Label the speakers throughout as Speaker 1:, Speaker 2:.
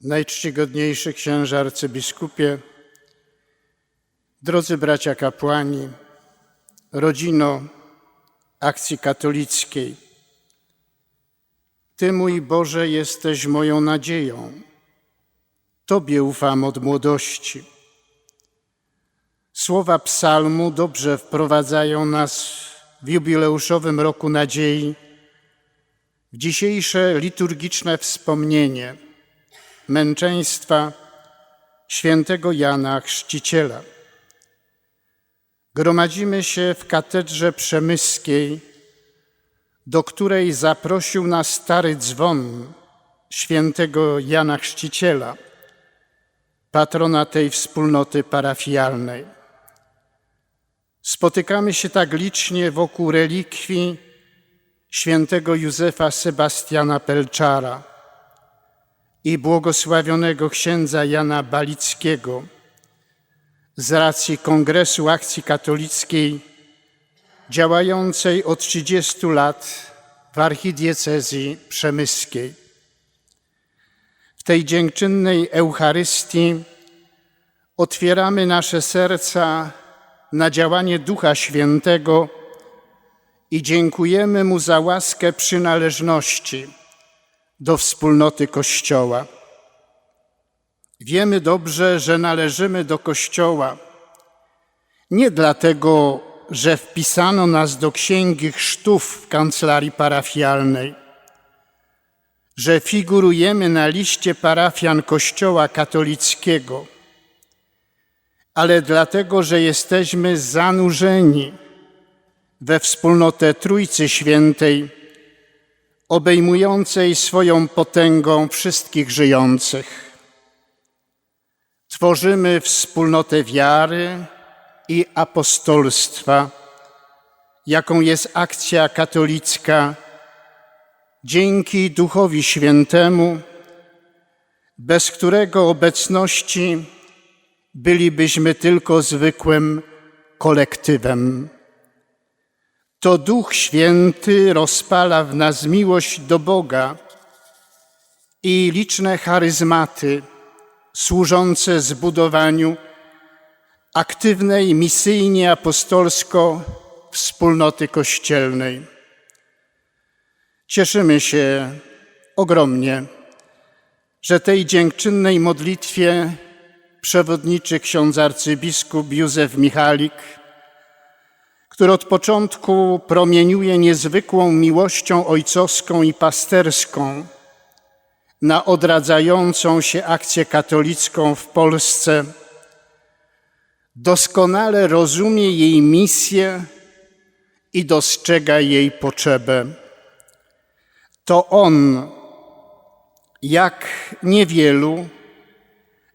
Speaker 1: Najczcigodniejszy księże arcybiskupie, drodzy bracia kapłani, rodzino akcji katolickiej, Ty, mój Boże, jesteś moją nadzieją. Tobie ufam od młodości. Słowa psalmu dobrze wprowadzają nas w jubileuszowym roku nadziei w dzisiejsze liturgiczne wspomnienie męczeństwa świętego Jana Chrzciciela. Gromadzimy się w katedrze przemyskiej, do której zaprosił nas stary dzwon świętego Jana Chrzciciela, patrona tej wspólnoty parafialnej. Spotykamy się tak licznie wokół relikwii świętego Józefa Sebastiana Pelczara i błogosławionego księdza Jana Balickiego z racji Kongresu Akcji Katolickiej działającej od 30 lat w archidiecezji przemyskiej. W tej dziękczynnej Eucharystii otwieramy nasze serca na działanie Ducha Świętego i dziękujemy Mu za łaskę przynależności do wspólnoty Kościoła. Wiemy dobrze, że należymy do Kościoła nie dlatego, że wpisano nas do księgi chrztów w kancelarii parafialnej, że figurujemy na liście parafian Kościoła katolickiego, ale dlatego, że jesteśmy zanurzeni we wspólnotę Trójcy Świętej, obejmującej swoją potęgą wszystkich żyjących. Tworzymy wspólnotę wiary i apostolstwa, jaką jest akcja katolicka, dzięki Duchowi Świętemu, bez którego obecności bylibyśmy tylko zwykłym kolektywem. To Duch Święty rozpala w nas miłość do Boga i liczne charyzmaty służące zbudowaniu aktywnej misyjnie apostolsko wspólnoty kościelnej. Cieszymy się ogromnie, że tej dziękczynnej modlitwie przewodniczy ksiądz arcybiskup Józef Michalik, który od początku promieniuje niezwykłą miłością ojcowską i pasterską na odradzającą się akcję katolicką w Polsce. Doskonale rozumie jej misję i dostrzega jej potrzebę. To on, jak niewielu,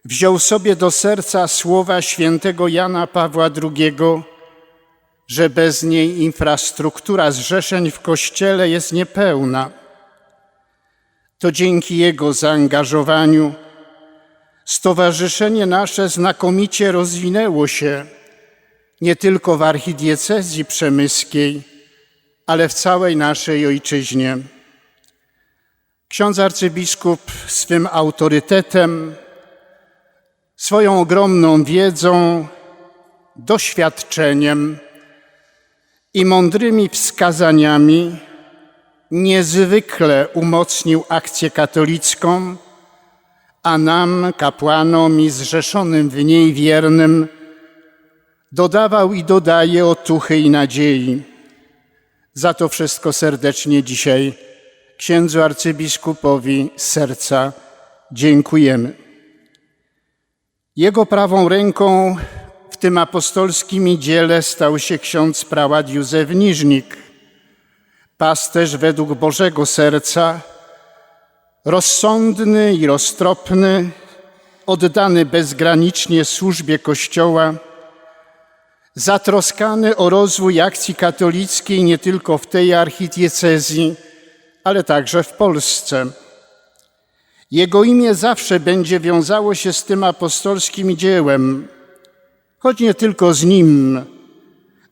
Speaker 1: wziął sobie do serca słowa świętego Jana Pawła II, że bez niej infrastruktura zrzeszeń w Kościele jest niepełna. To dzięki jego zaangażowaniu stowarzyszenie nasze znakomicie rozwinęło się nie tylko w archidiecezji przemyskiej, ale w całej naszej ojczyźnie. Ksiądz arcybiskup swym autorytetem, swoją ogromną wiedzą, doświadczeniem i mądrymi wskazaniami niezwykle umocnił akcję katolicką, a nam, kapłanom i zrzeszonym w niej wiernym, dodawał i dodaje otuchy i nadziei. Za to wszystko serdecznie dzisiaj księdzu arcybiskupowi z serca dziękujemy. Jego prawą ręką tym apostolskim dziele stał się ksiądz prałat Józef Niżnik, pasterz według Bożego serca, rozsądny i roztropny, oddany bezgranicznie służbie Kościoła, zatroskany o rozwój akcji katolickiej nie tylko w tej archidiecezji, ale także w Polsce. Jego imię zawsze będzie wiązało się z tym apostolskim dziełem, choć nie tylko z nim,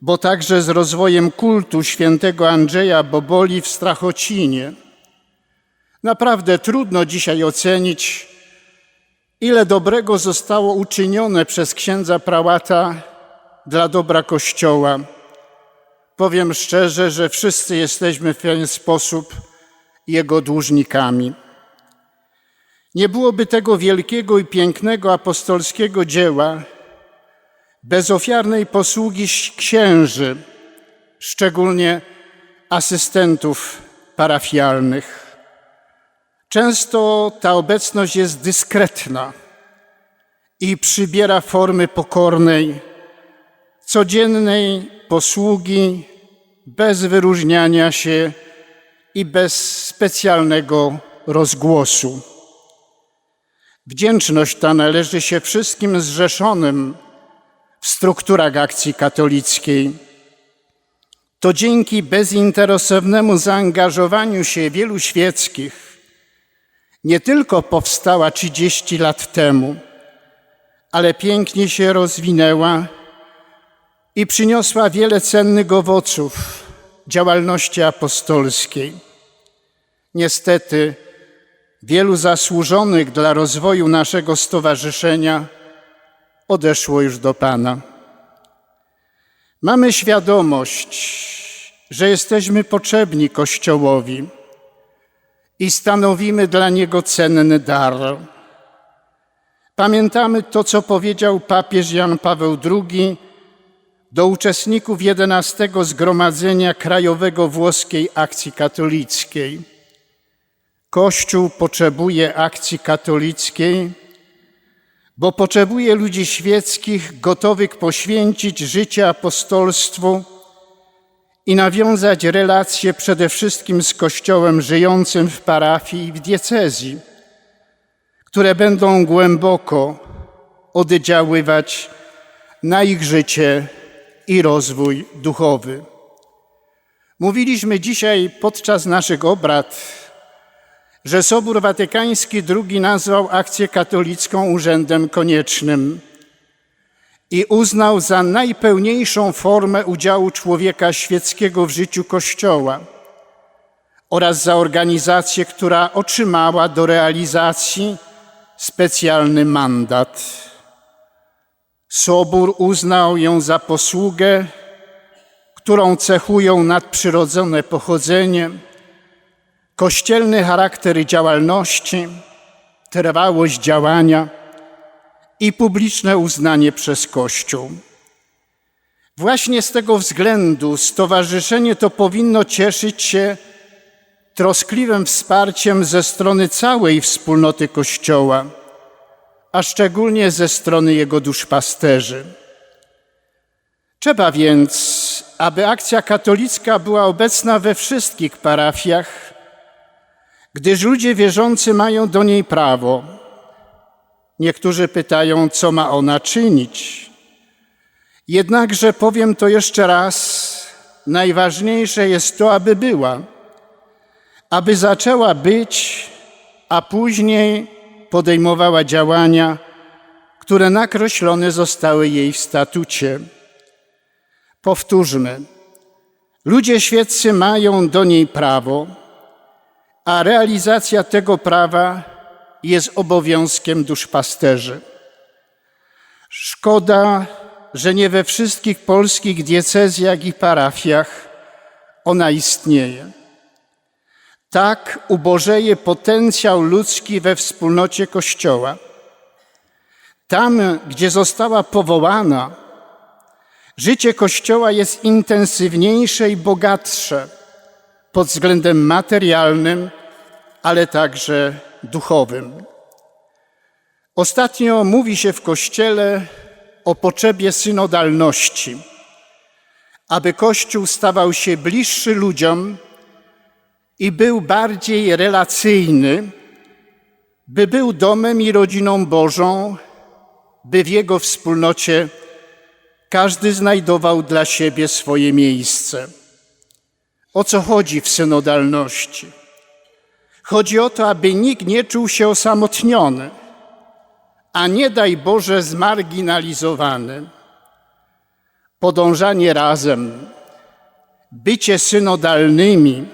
Speaker 1: bo także z rozwojem kultu świętego Andrzeja Boboli w Strachocinie. Naprawdę trudno dzisiaj ocenić, Ile dobrego zostało uczynione przez księdza prałata dla dobra Kościoła. Powiem szczerze, że wszyscy jesteśmy w pewien sposób jego dłużnikami. Nie byłoby tego wielkiego i pięknego apostolskiego dzieła bez ofiarnej posługi księży, szczególnie asystentów parafialnych. Często ta obecność jest dyskretna i przybiera formy pokornej, codziennej posługi bez wyróżniania się i bez specjalnego rozgłosu. Wdzięczność ta należy się wszystkim zrzeszonym w strukturach akcji katolickiej. To dzięki bezinteresownemu zaangażowaniu się wielu świeckich nie tylko powstała 30 lat temu, ale pięknie się rozwinęła i przyniosła wiele cennych owoców działalności apostolskiej. Niestety, wielu zasłużonych dla rozwoju naszego stowarzyszenia odeszło już do Pana. Mamy świadomość, że jesteśmy potrzebni Kościołowi i stanowimy dla niego cenny dar. Pamiętamy to, co powiedział papież Jan Paweł II do uczestników XI Zgromadzenia Krajowego Włoskiej Akcji Katolickiej. Kościół potrzebuje akcji katolickiej, bo potrzebuje ludzi świeckich, gotowych poświęcić życie apostolstwu i nawiązać relacje przede wszystkim z Kościołem żyjącym w parafii i w diecezji, które będą głęboko oddziaływać na ich życie i rozwój duchowy. Mówiliśmy dzisiaj podczas naszych obrad, że Sobór Watykański II nazwał akcję katolicką urzędem koniecznym i uznał za najpełniejszą formę udziału człowieka świeckiego w życiu Kościoła oraz za organizację, która otrzymała do realizacji specjalny mandat. Sobór uznał ją za posługę, którą cechują nadprzyrodzone pochodzenie, kościelny charakter działalności, trwałość działania i publiczne uznanie przez Kościół. Właśnie z tego względu stowarzyszenie to powinno cieszyć się troskliwym wsparciem ze strony całej wspólnoty Kościoła a szczególnie ze strony jego duszpasterzy. Trzeba więc, aby akcja katolicka była obecna we wszystkich parafiach, gdyż ludzie wierzący mają do niej prawo. Niektórzy pytają, co ma ona czynić. Jednakże powiem to jeszcze raz, najważniejsze jest to, aby była, aby zaczęła być, a później podejmowała działania, które nakreślone zostały jej w statucie. Powtórzmy, ludzie świeccy mają do niej prawo, a realizacja tego prawa jest obowiązkiem duszpasterzy. Szkoda, że nie we wszystkich polskich diecezjach i parafiach ona istnieje. Tak ubożeje potencjał ludzki we wspólnocie Kościoła. Tam, gdzie została powołana, życie Kościoła jest intensywniejsze i bogatsze pod względem materialnym, ale także duchowym. Ostatnio mówi się w Kościele o potrzebie synodalności, aby Kościół stawał się bliższy ludziom, i był bardziej relacyjny, by był domem i rodziną Bożą, by w jego wspólnocie każdy znajdował dla siebie swoje miejsce. O co chodzi w synodalności? Chodzi o to, aby nikt nie czuł się osamotniony, a nie daj Boże zmarginalizowany. Podążanie razem, bycie synodalnymi,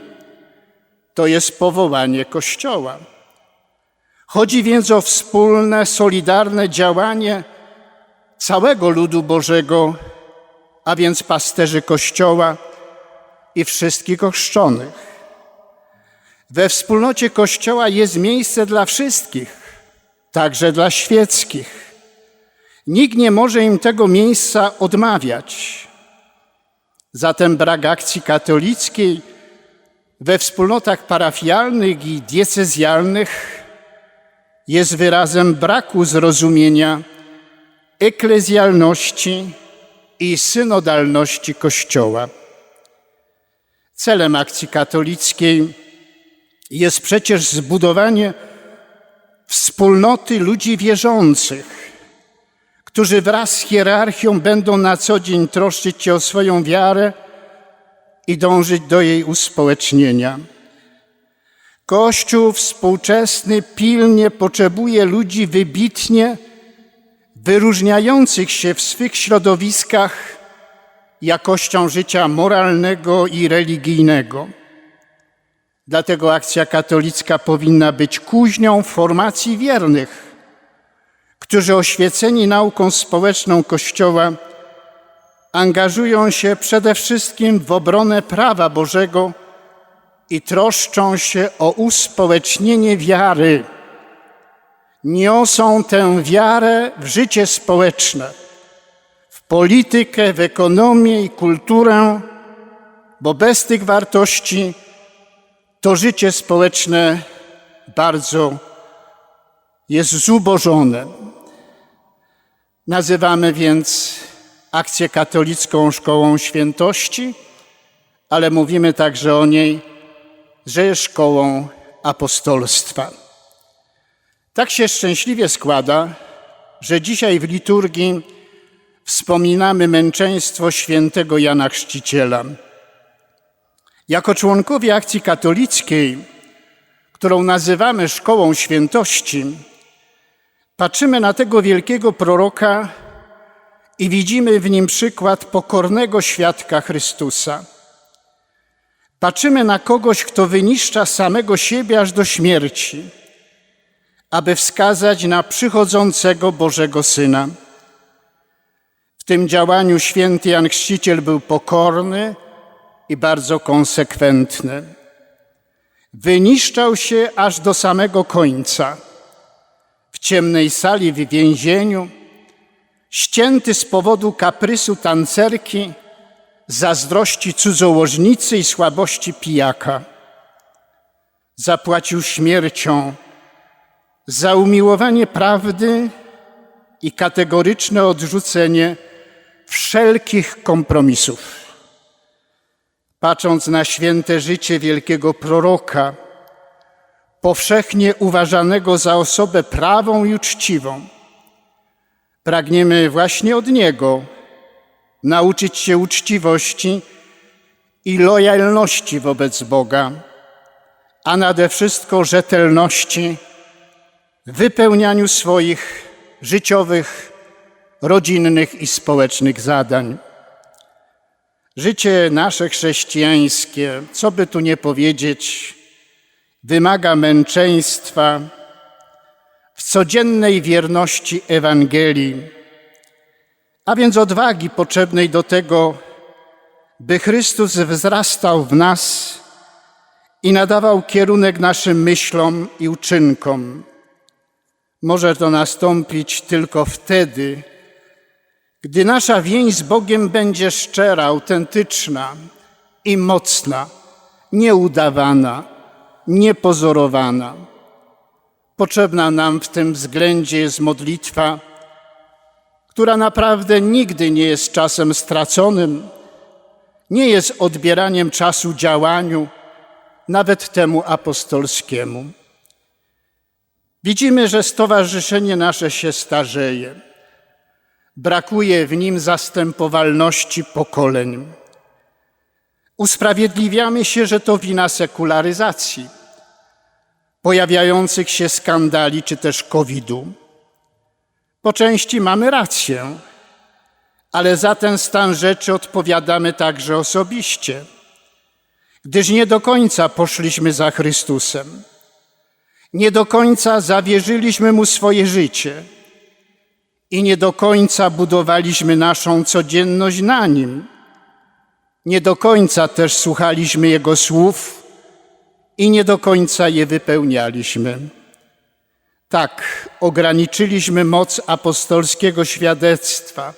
Speaker 1: to jest powołanie Kościoła. Chodzi więc o wspólne, solidarne działanie całego ludu Bożego, a więc pasterzy Kościoła i wszystkich ochrzczonych. We wspólnocie Kościoła jest miejsce dla wszystkich, także dla świeckich. Nikt nie może im tego miejsca odmawiać. Zatem brak akcji katolickiej we wspólnotach parafialnych i diecezjalnych jest wyrazem braku zrozumienia eklezjalności i synodalności Kościoła. Celem akcji katolickiej jest przecież zbudowanie wspólnoty ludzi wierzących, którzy wraz z hierarchią będą na co dzień troszczyć się o swoją wiarę i dążyć do jej uspołecznienia. Kościół współczesny pilnie potrzebuje ludzi wybitnie wyróżniających się w swych środowiskach jakością życia moralnego i religijnego. Dlatego akcja katolicka powinna być kuźnią formacji wiernych, którzy oświeceni nauką społeczną Kościoła angażują się przede wszystkim w obronę prawa Bożego i troszczą się o uspołecznienie wiary. Niosą tę wiarę w życie społeczne, w politykę, w ekonomię i kulturę, bo bez tych wartości to życie społeczne bardzo jest zubożone. Nazywamy więc akcję katolicką szkołą świętości, ale mówimy także o niej, że jest szkołą apostolstwa. Tak się szczęśliwie składa, że dzisiaj w liturgii wspominamy męczeństwo świętego Jana Chrzciciela. Jako członkowie akcji katolickiej, którą nazywamy szkołą świętości, patrzymy na tego wielkiego proroka i widzimy w nim przykład pokornego świadka Chrystusa. Patrzymy na kogoś, kto wyniszcza samego siebie aż do śmierci, aby wskazać na przychodzącego Bożego Syna. W tym działaniu święty Jan Chrzciciel był pokorny i bardzo konsekwentny. Wyniszczał się aż do samego końca. W ciemnej sali w więzieniu, ścięty z powodu kaprysu tancerki, zazdrości cudzołożnicy i słabości pijaka. Zapłacił śmiercią za umiłowanie prawdy i kategoryczne odrzucenie wszelkich kompromisów. Patrząc na święte życie wielkiego proroka, powszechnie uważanego za osobę prawą i uczciwą, pragniemy właśnie od niego nauczyć się uczciwości i lojalności wobec Boga, a nade wszystko rzetelności w wypełnianiu swoich życiowych, rodzinnych i społecznych zadań. Życie nasze chrześcijańskie, co by tu nie powiedzieć, wymaga męczeństwa w codziennej wierności Ewangelii, a więc odwagi potrzebnej do tego, by Chrystus wzrastał w nas i nadawał kierunek naszym myślom i uczynkom. Może to nastąpić tylko wtedy, gdy nasza więź z Bogiem będzie szczera, autentyczna i mocna, nieudawana, niepozorowana. Potrzebna nam w tym względzie jest modlitwa, która naprawdę nigdy nie jest czasem straconym, nie jest odbieraniem czasu działaniu, nawet temu apostolskiemu. Widzimy, że stowarzyszenie nasze się starzeje. Brakuje w nim zastępowalności pokoleń. Usprawiedliwiamy się, że to wina sekularyzacji, pojawiających się skandali czy też COVID-u. Po części mamy rację, ale za ten stan rzeczy odpowiadamy także osobiście, gdyż nie do końca poszliśmy za Chrystusem. Nie do końca zawierzyliśmy Mu swoje życie i nie do końca budowaliśmy naszą codzienność na Nim. Nie do końca też słuchaliśmy Jego słów i nie do końca je wypełnialiśmy. Tak, ograniczyliśmy moc apostolskiego świadectwa,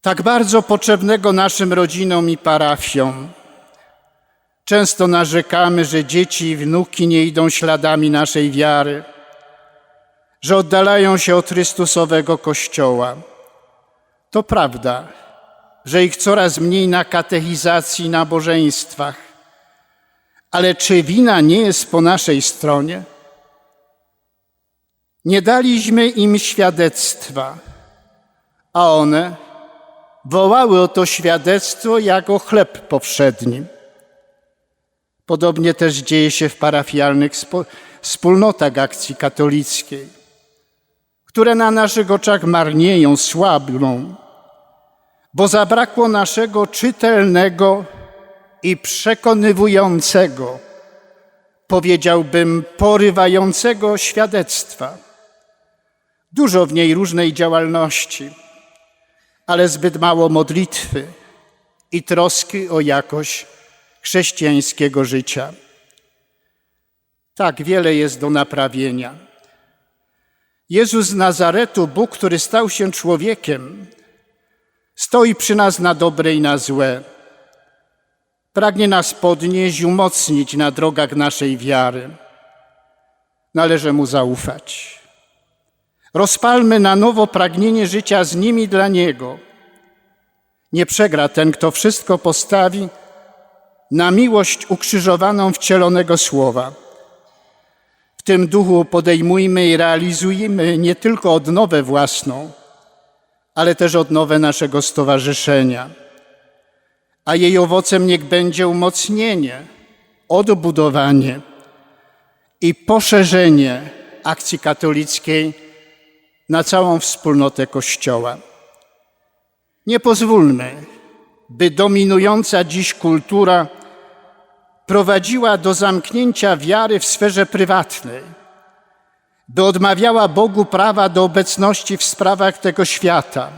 Speaker 1: tak bardzo potrzebnego naszym rodzinom i parafiom. Często narzekamy, że dzieci i wnuki nie idą śladami naszej wiary, że oddalają się od Chrystusowego Kościoła. To prawda, że ich coraz mniej na katechizacji i nabożeństwach. Ale czy wina nie jest po naszej stronie? Nie daliśmy im świadectwa, a one wołały o to świadectwo jako chleb powszedni. Podobnie też dzieje się w parafialnych wspólnotach akcji katolickiej, które na naszych oczach marnieją, słabną, bo zabrakło naszego czytelnego i przekonywującego, powiedziałbym, porywającego świadectwa. Dużo w niej różnej działalności, ale zbyt mało modlitwy i troski o jakość chrześcijańskiego życia. Tak wiele jest do naprawienia. Jezus z Nazaretu, Bóg, który stał się człowiekiem, stoi przy nas na dobre i na złe. Pragnie nas podnieść umocnić na drogach naszej wiary. Należy Mu zaufać. Rozpalmy na nowo pragnienie życia z Nim i dla Niego. Nie przegra ten, kto wszystko postawi na miłość ukrzyżowaną wcielonego Słowa. Tym duchu podejmujmy i realizujmy nie tylko odnowę własną, ale też odnowę naszego stowarzyszenia. A jej owocem niech będzie umocnienie, odbudowanie i poszerzenie akcji katolickiej na całą wspólnotę Kościoła. Nie pozwólmy, by dominująca dziś kultura prowadziła do zamknięcia wiary w sferze prywatnej, by odmawiała Bogu prawa do obecności w sprawach tego świata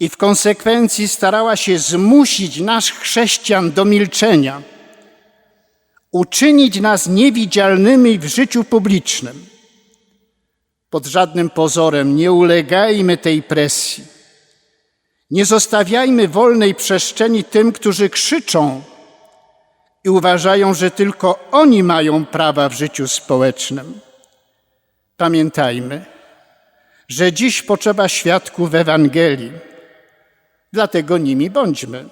Speaker 1: i w konsekwencji starała się zmusić nas, chrześcijan, do milczenia, uczynić nas niewidzialnymi w życiu publicznym. Pod żadnym pozorem nie ulegajmy tej presji. Nie zostawiajmy wolnej przestrzeni tym, którzy krzyczą i uważają, że tylko oni mają prawa w życiu społecznym. Pamiętajmy, że dziś potrzeba świadków w Ewangelii, dlatego nimi bądźmy.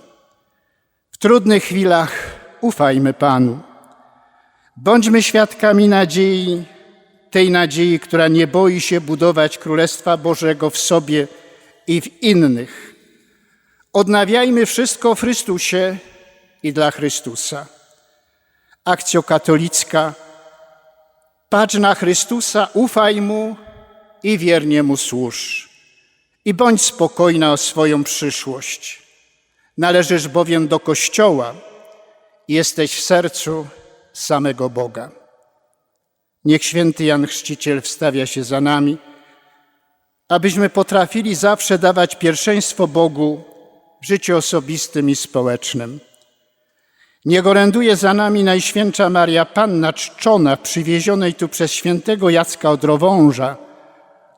Speaker 1: W trudnych chwilach ufajmy Panu. Bądźmy świadkami nadziei, tej nadziei, która nie boi się budować Królestwa Bożego w sobie i w innych. Odnawiajmy wszystko w Chrystusie i dla Chrystusa. Akcja katolicka. Patrz na Chrystusa, ufaj Mu i wiernie Mu służ. I bądź spokojna o swoją przyszłość. Należysz bowiem do Kościoła jesteś w sercu samego Boga. Niech święty Jan Chrzciciel wstawia się za nami, abyśmy potrafili zawsze dawać pierwszeństwo Bogu w życiu osobistym i społecznym. Niech oręduje za nami Najświętsza Maria Panna czczona, przywiezionej tu przez świętego Jacka Odrowąża,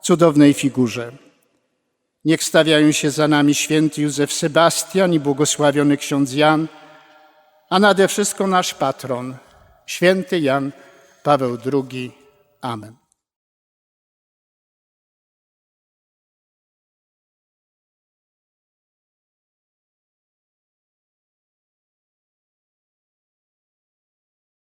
Speaker 1: cudownej figurze. Niech stawiają się za nami święty Józef Sebastian i błogosławiony ksiądz Jan, a nade wszystko nasz patron, święty Jan Paweł II. Amen.